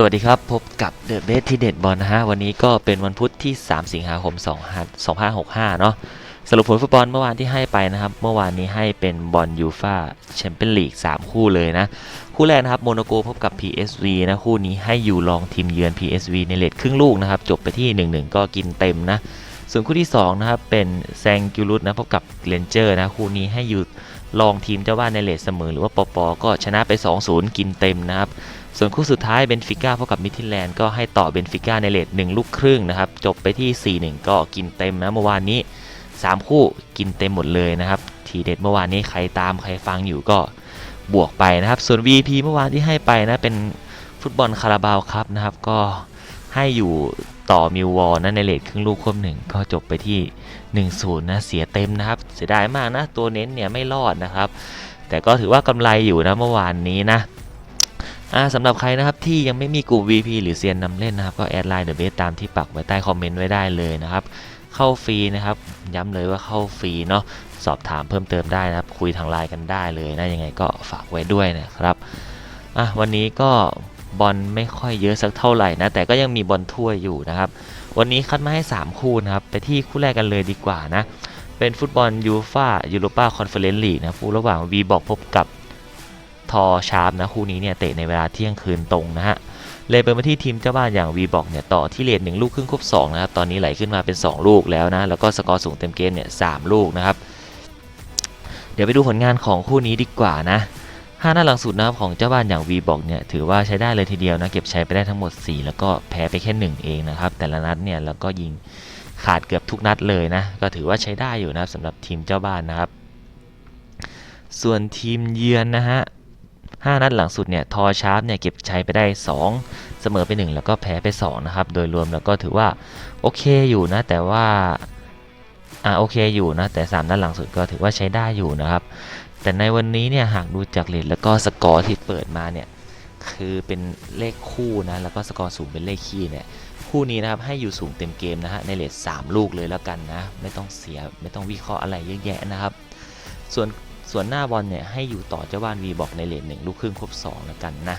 สวัสดีครับ พบกับเดอะเบสที่เด็ดบอลนะฮะ วันนี้ก็เป็นวันพุธที่ 3 สิงหาคม 2565 เนาะสรุปผลฟุตบอลเมื่อวานที่ให้ไปนะครับ เมื่อวานนี้ให้เป็นบอลยูฟาแชมเปี้ยนลีก 3 คู่เลยนะ คู่แรกนะครับ โมโนโกพบกับ PSV นะ คู่นี้ให้อยู่ลองทีมเยือน PSV ในเลทครึ่งลูกนะครับ จบไปที่ 1-1 ก็กินเต็มนะ ส่วนคู่ที่ 2 นะครับ เป็นแซงกิลุสนะพบกับเรนเจอร์นะ คู่นี้ให้อยู่ ลองทีมเจ้าบ้านในเลทเสมอหรือว่าปปก็ชนะไป 2-0 กินเต็มนะครับ ส่วนคู่สุดท้ายเบนฟิก้าพบกับมิทิแลนด์ก็ให้ต่อเบนฟิก้าในเลท1 ลูกครึ่งนะครับ จบไปที่ 4-1 ก็กินเต็มนะเมื่อวานนี้ 3 คู่กินเต็มหมดเลยนะครับ ทีเด็ดเมื่อวานนี้ใครตามใครฟังอยู่ก็บวกไปนะครับ ส่วน VP เมื่อวานที่ให้ไปนะเป็นฟุตบอลคาราบาวครับนะครับก็ ให้อยู่ต่อมิววอลนะในเลทครึ่งลูกควบหนึ่งก็จบไปที่ 1-0นะเสียเต็มนะครับ เสียดายมากนะ ตัวเน้นเนี่ยไม่รอดนะครับ แต่ก็ถือว่ากำไรอยู่นะเมื่อวานนี้นะสำหรับใครนะครับที่ยังไม่มีกลุ่ม VP หรือเซียนนำเล่นนะครับ ก็แอดไลน์เดอะเบสตามที่ปักไว้ใต้คอมเมนต์ไว้ได้เลยนะครับ เข้าฟรีนะครับ ย้ำเลยว่าเข้าฟรีเนาะสอบถามเพิ่มเติมได้นะครับ คุยทางไลน์กันได้เลยนะยังไงก็ฝากไว้ด้วยนะครับวันนี้ก็ บอลไม่ค่อยเยอะสักเท่าไหร่นะ แต่ก็ยังมีบอลถ้วยอยู่นะครับ วันนี้คัดมาให้ 3 คู่นะครับ ไปที่คู่แรกกันเลยดีกว่านะ เป็นฟุตบอลยูฟ่ายูโรปาคอนเฟอเรนซ์ลีกนะคู่ระหว่างวีบอกพบกับทอชาร์ปนะคู่นี้เนี่ยเตะในเวลาเที่ยงคืนตรงนะฮะเลยเป็นมาที่ทีมเจ้าบ้านอย่างวีบอกเนี่ยต่อที่เลทหนึ่งลูกครึ่งครบ2นะครับตอนนี้ไหลขึ้นมาเป็น 2 ลูกแล้วนะแล้วก็สกอร์สูงเต็มเกมเนี่ยสลูกนะครับ เดี๋ยวไปดูผลงานของคู่นี้ดีกว่านะ ห้าหน้าหลังสุดนะครับของเจ้าบ้านอย่างวีบอกเนี่ยถือว่าใช้ได้เลยทีเดียวนะเก็บใช้ไปได้ทั้งหมด 4 แล้วก็แพ้ไปแค่ 1 เองนะครับ แต่ละนัดเนี่ยแล้วก็ยิงขาดเกือบทุกนัดเลยนะ ก็ถือว่าใช้ได้อยู่นะครับสำหรับทีมเจ้าบ้านนะครับ ส่วนทีมเยือนนะฮะ5นัดหลังสุดเนี่ยทอชาร์ปเนี่ยเก็บใชัยไปได้ 2 เสมอไป 1 แล้วก็แพ้ไป2นะครับโดยรวมแล้วก็ถือว่าโอเคอยู่นะแต่ว่าอ่าโอเคอยู่นะแต่ 3 นัดหลังสุดก็ถือว่าใช้ได้อยู่นะครับ แต่ในวันนี้เนี่ยหากดูจากเลทแล้วก็สกอร์ที่เปิดมาเนี่ยคือเป็นเลขคู่นะแล้วก็สกอร์สูงเป็นเลขคี่เนี่ยคู่นี้นะครับให้อยู่สูงเต็มเกมนะฮะในเลท3ลูกเลยแล้วกันนะไม่ต้องเสียไม่ต้องวิเคราะห์อะไรเยอะแยะนะครับ ส่วนส่วนหน้าบอลเนี่ยให้อยู่ต่อเจ้าบ้านวีบอกในเลทหนึ่งลูกครึ่งครบ2แล้วกันนะ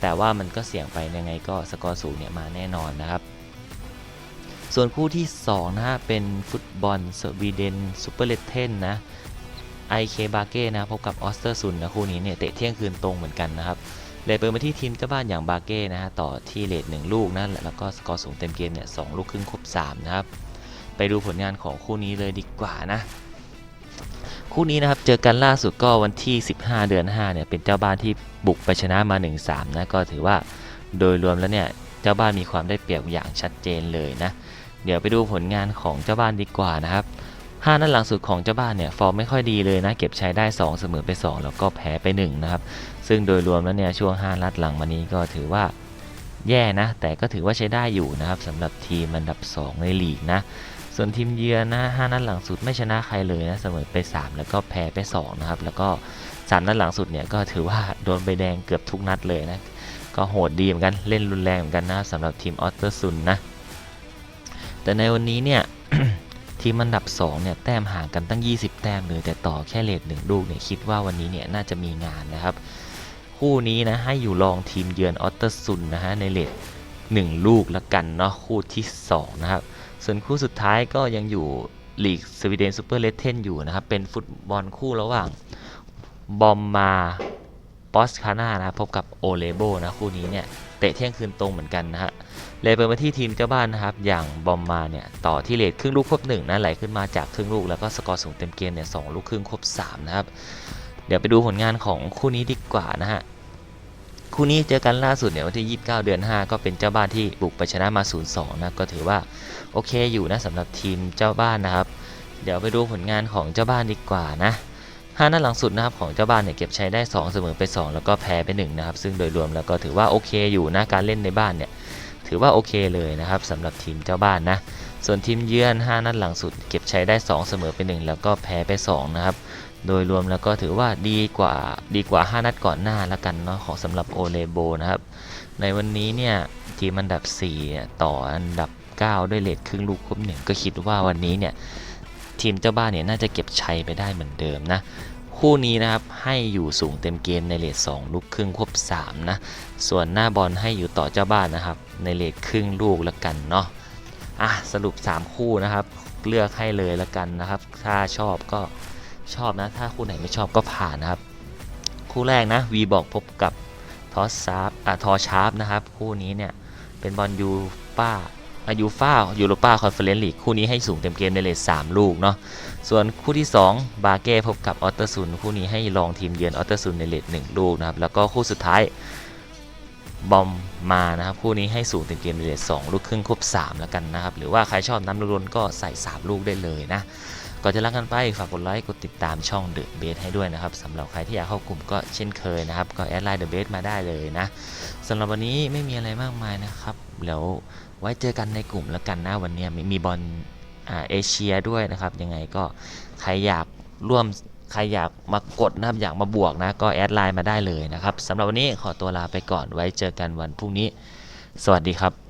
แต่ว่ามันก็เสี่ยงไปยังไงก็สกอร์สูงเนี่ยมาแน่นอนนะครับ ส่วนคู่ที่2นะฮะเป็นฟุตบอลสวีเดนซูเปอร์เลตเทนนะ ไอเคบาเก้นะพบกับออสเตอร์ซุนนะคู่นี้เนี่ยเตะเที่ยงคืนตรงเหมือนกันนะครับเลยเปิดมาที่ทีมเจ้าบ้านอย่างบาเก้นะฮะต่อที่เลทหนึ่งลูกนะแล้วก็สกอร์สูงเต็มเกมเนี่ยสองลูกครึ่งครบ3นะครับไปดูผลงานของคู่นี้เลยดีกว่านะ คู่นี้นะครับเจอกันล่าสุดก็วันที่ 15 เดือน 5 เนี่ยเป็นเจ้าบ้านที่บุกไปชนะมา 1-3 นะก็ถือว่าโดยรวมแล้วเนี่ยเจ้าบ้านมีความได้เปรียบอย่างชัดเจนเลยนะ เดี๋ยวไปดูผลงานของเจ้าบ้านดีกว่านะครับ 5นัดหลังสุดของเจ้าบ้านเนี่ยฟอร์มไม่ค่อยดีเลยนะเก็บใช้ได้ 2 เสมอไป 2 แล้วก็แพ้ไป1นะครับซึ่งโดยรวมแล้วเนี่ยช่วง 5 นัดหลังมานี้ก็ถือว่าแย่นะ แต่ก็ถือว่าใช้ได้อยู่นะครับสำหรับทีมอันดับ 2 ในลีกนะส่วนทีมเยือนนะ5นัดหลังสุดไม่ชนะใครเลยนะเสมอไป 3 แล้วก็แพ้ไป2นะครับแล้วก็ 3 นัดหลังสุดเนี่ยก็ถือว่าโดนใบแดงเกือบทุกนัดเลยนะก็โหดดีเหมือนกันเล่นรุนแรงเหมือนกันนะสำหรับทีมออสเตอร์ซุนนะแต่ในวันนี้เนี่ย ทีมอันดับ2เนี่ยแต้มห่างกันตั้ง 20 แต้มเลยแต่ต่อแค่เลทหนึ่งลูกเนี่ยคิดว่าวันนี้เนี่ยน่าจะมีงานนะครับ คู่นี้นะให้อยู่รองทีมเยือนออสเตอร์ซุนนะฮะในเลท1ลูกละกันเนาะคู่ที่ 2 นะครับ ส่วนคู่สุดท้ายก็ยังอยู่ลีกสวีเดนซูเปอร์เลเทนอยู่นะครับ เป็นฟุตบอลคู่ระหว่างบอมมา ปอสคาน่านะพบกับโอเลโบนะคู่นี้เนี่ยเตะเที่ยงคืนตรงเหมือนกันนะฮะเลยเปิดมาที่ทีมเจ้าบ้านนะครับ อย่างบอมมาเนี่ยต่อที่เลทครึ่งลูกครบหนึ่งนะไหลขึ้นมาจากครึ่งลูกแล้วก็สกอร์สูงเต็มเกมเนี่ยสองลูกครึ่งครบสามนะครับเดี๋ยวไปดูผลงานของคู่นี้ดีกว่านะฮะคู่นี้เจอกันล่าสุดเนี่ยวันที่ 29 เดือน 5 ก็เป็นเจ้าบ้านที่บุกไปชนะมา 0-2 นะก็ถือว่าโอเคอยู่นะสำหรับทีมเจ้าบ้านนะครับ เดี๋ยวไปดูผลงานของเจ้าบ้านดีกว่านะ ห้านัดหลังสุดนะครับของเจ้าบ้านเนี่ยเก็บใช้ได้ 2 เสมอไป 2 แล้วก็แพ้ไป1นะครับซึ่งโดยรวมแล้วก็ถือว่าโอเคอยู่นะการเล่นในบ้านเนี่ยถือว่าโอเคเลยนะครับสำหรับทีมเจ้าบ้านนะส่วนทีมเยือน 5 นัดหลังสุด เก็บใช้ได้ 2 เสมอไป 1 แล้วก็แพ้ไป2นะครับโดยรวมแล้วก็ถือว่าดีกว่าดีกว่า 5 นัดก่อนหน้าละกันเนาะของสำหรับโอเลโบนะครับในวันนี้เนี่ยทีมอันดับสี่ต่ออันดับ 9 ด้วยเลทครึ่งลูกครบหนึ่งก็คิดว่าวันนี้เนี่ย ทีมเจ้าบ้านเนี่ยน่าจะเก็บชัยไปได้เหมือนเดิมนะคู่นี้นะครับให้อยู่สูงเต็มเกมในเลท2ลูกครึ่งควบ3นะส่วนหน้าบอลให้อยู่ต่อเจ้าบ้านนะครับ ในเลทครึ่งลูกละกันเนาะอะสรุป 3 คู่นะครับ เลือกให้เลยละกันนะครับ ถ้าชอบก็ชอบนะ ถ้าคู่ไหนไม่ชอบก็ผ่านนะครับ คู่แรกนะวีบอกพบกับทอสซาร์อะทอชาร์ปนะครับ คู่นี้เนี่ยเป็นบอลยูป้า อายูฟ่ายูโรป้าคอนเฟอเรนซ์ลีกคู่นี้ให้สูงเต็มเกมในเลท3ลูกเนาะส่วนคู่ที่ 2 บาเก้พบกับออตเตอร์ซุนคู่นี้ให้ลองทีมเยือนออตเตอร์ซุนในเลท1ลูกนะครับแล้วก็คู่สุดท้ายบอมมานะครับคู่นี้ให้สูงเต็มเกมในเลท2ลูกครึ่งครบ3แล้วกันนะครับหรือว่าใครชอบน้ำล้นก็ใส่ 3 ลูกได้เลยนะก่อนจะลักกันไปฝากกดไลค์กดติดตามช่องเดอะเบสให้ด้วยนะครับสำหรับใครที่อยากเข้ากลุ่มก็เช่นเคยนะครับก็แอดไลน์เดอะเบสมาได้เลยนะสำหรับวันนี้ไม่มีอะไรมากมายนะครับ เดี๋ยวไว้เจอกันในกลุ่มแล้วกันนะวันนี้มีมีบอลอาเอเชียด้วยนะครับยังไงก็ใครอยากร่วมใครอยากมากดนะครับอยากมาบวกนะก็แอดไลน์มาได้เลยนะครับสำหรับวันนี้ขอตัวลาไปก่อนไว้เจอกันวันพรุ่งนี้ สวัสดีครับ